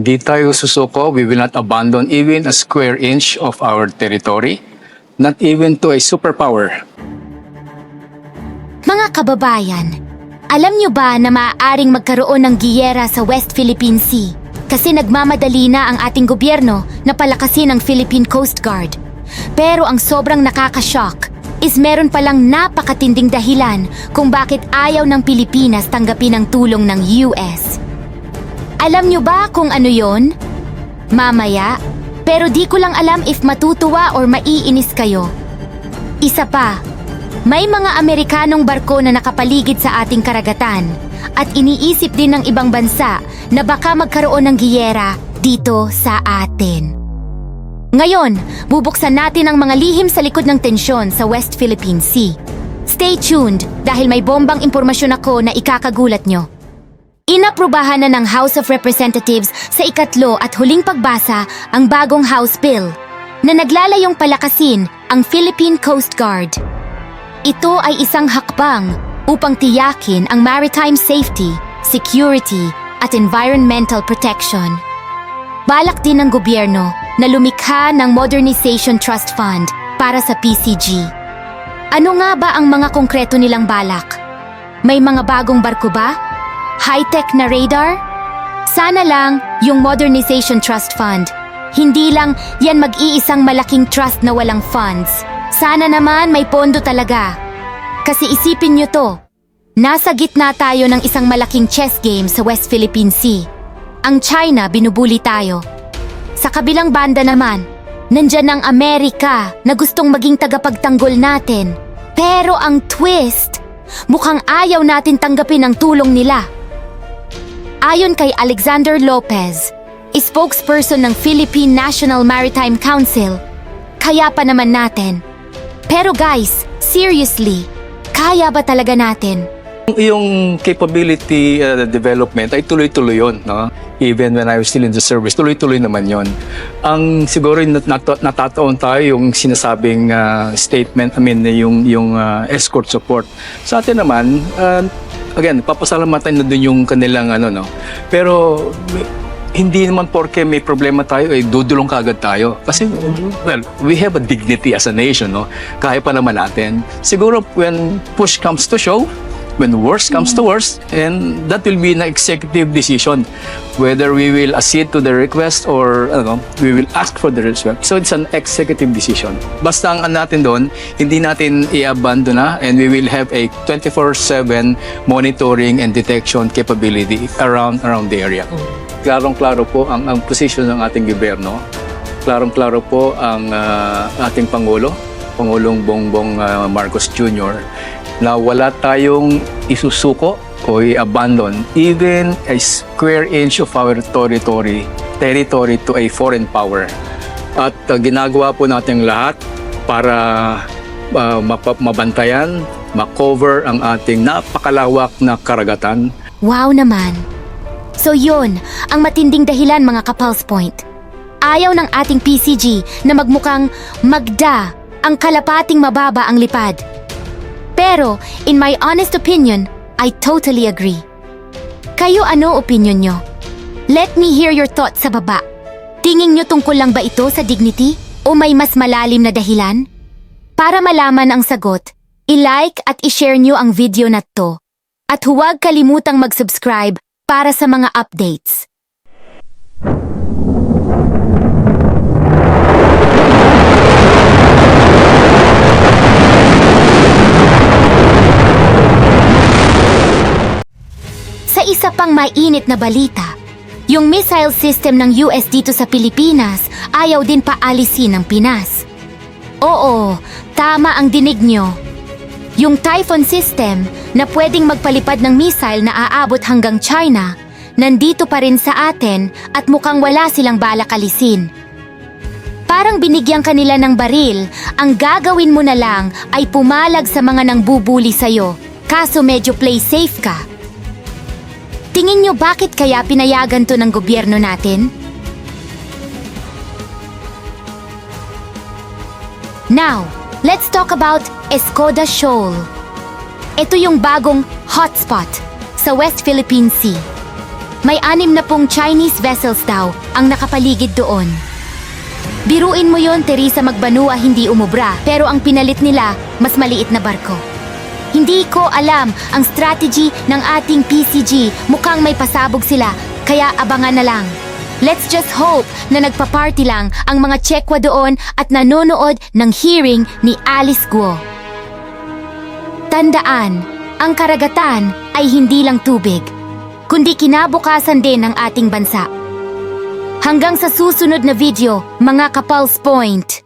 Hindi tayo susuko. We will not abandon even a square inch of our territory, not even to a superpower. Mga kababayan, alam nyo ba na maaaring magkaroon ng giyera sa West Philippine Sea? Kasi nagmamadali na ang ating gobyerno na palakasin ang Philippine Coast Guard. Pero ang sobrang nakakashock is meron palang napakatinding dahilan kung bakit ayaw ng Pilipinas tanggapin ang tulong ng US. Alam nyo ba kung ano yon? Mamaya, pero di ko lang alam if matutuwa or maiinis kayo. Isa pa, may mga Amerikanong barko na nakapaligid sa ating karagatan at iniisip din ng ibang bansa na baka magkaroon ng giyera dito sa atin. Ngayon, bubuksan natin ang mga lihim sa likod ng tensyon sa West Philippine Sea. Stay tuned dahil may bombang impormasyon ako na ikakagulat nyo. Inaprubahan na ng House of Representatives sa ikatlo at huling pagbasa ang bagong House Bill na naglalayong palakasin ang Philippine Coast Guard. Ito ay isang hakbang upang tiyakin ang maritime safety, security, at environmental protection. Balak din ng gobyerno na lumikha ng Modernization Trust Fund para sa PCG. Ano nga ba ang mga konkreto nilang balak? May mga bagong barko ba? High-tech na radar? Sana lang yung Modernization Trust Fund. Hindi lang yan mag-iisang malaking trust na walang funds. Sana naman may pondo talaga. Kasi isipin nyo to, nasa gitna tayo ng isang malaking chess game sa West Philippine Sea. Ang China binubuli tayo. Sa kabilang banda naman, nandyan ang Amerika na gustong maging tagapagtanggol natin. Pero ang twist, mukhang ayaw natin tanggapin ang tulong nila. Ayon kay Alexander Lopez, spokesperson ng Philippine National Maritime Council, kaya pa naman natin. Pero guys, seriously, kaya ba talaga natin? Yung capability uh, development ay tuloy-tuloy yun. No? Even when I was still in the service, tuloy-tuloy naman yon. Ang siguro nat- nat- natataon tayo yung sinasabing uh, statement, I mean, yung, yung uh, escort support. Sa atin naman, uh, again, papasalamatan na dun yung kanilang ano, no? Pero hindi naman porke may problema tayo, eh, dudulong kagad tayo. Kasi, well, we have a dignity as a nation, no? Kaya pa naman natin. Siguro, when push comes to show, when worst comes to worst, and that will be an executive decision whether we will accede to the request or ano, we will ask for the request. So it's an executive decision. Basta ang ano natin doon, hindi natin i-abandon na and we will have a 24/7 monitoring and detection capability around around the area. Klarong-klaro po ang ang position ng ating gobyerno. Klarong-klaro po ang ah, ating pangulo, Pangulong Bongbong ah, Marcos Jr na wala tayong isusuko o i-abandon even a square inch of our territory, territory to a foreign power. At uh, ginagawa po natin lahat para uh, mabantayan, makover ang ating napakalawak na karagatan Wow naman. So yun, ang matinding dahilan mga kapulse point. Ayaw ng ating PCG na magmukhang magda ang kalapating mababa ang lipad. Pero, in my honest opinion, I totally agree. Kayo ano opinion nyo? Let me hear your thoughts sa baba. Tingin nyo tungkol lang ba ito sa dignity o may mas malalim na dahilan? Para malaman ang sagot, i-like at i-share nyo ang video na to. At huwag kalimutang mag-subscribe para sa mga updates. Sa isa pang mainit na balita, yung missile system ng US dito sa Pilipinas ayaw din paalisin ng Pinas. Oo, tama ang dinig nyo. Yung Typhoon system na pwedeng magpalipad ng missile na aabot hanggang China, nandito pa rin sa atin at mukhang wala silang balak alisin. Parang binigyan kanila ng baril, ang gagawin mo na lang ay pumalag sa mga nangbubuli sa'yo, kaso medyo play safe ka. Tingin nyo bakit kaya pinayagan to ng gobyerno natin? Now, let's talk about Escoda Shoal. Ito yung bagong hotspot sa West Philippine Sea. May anim na pong Chinese vessels daw ang nakapaligid doon. Biruin mo yon Teresa Magbanua hindi umubra pero ang pinalit nila mas maliit na barko. Hindi ko alam ang strategy ng ating PCG mukhang may pasabog sila kaya abangan na lang. Let's just hope na nagpa-party lang ang mga Tsekwa doon at nanonood ng hearing ni Alice Guo. Tandaan, ang karagatan ay hindi lang tubig, kundi kinabukasan din ng ating bansa. Hanggang sa susunod na video, mga Kapals Point!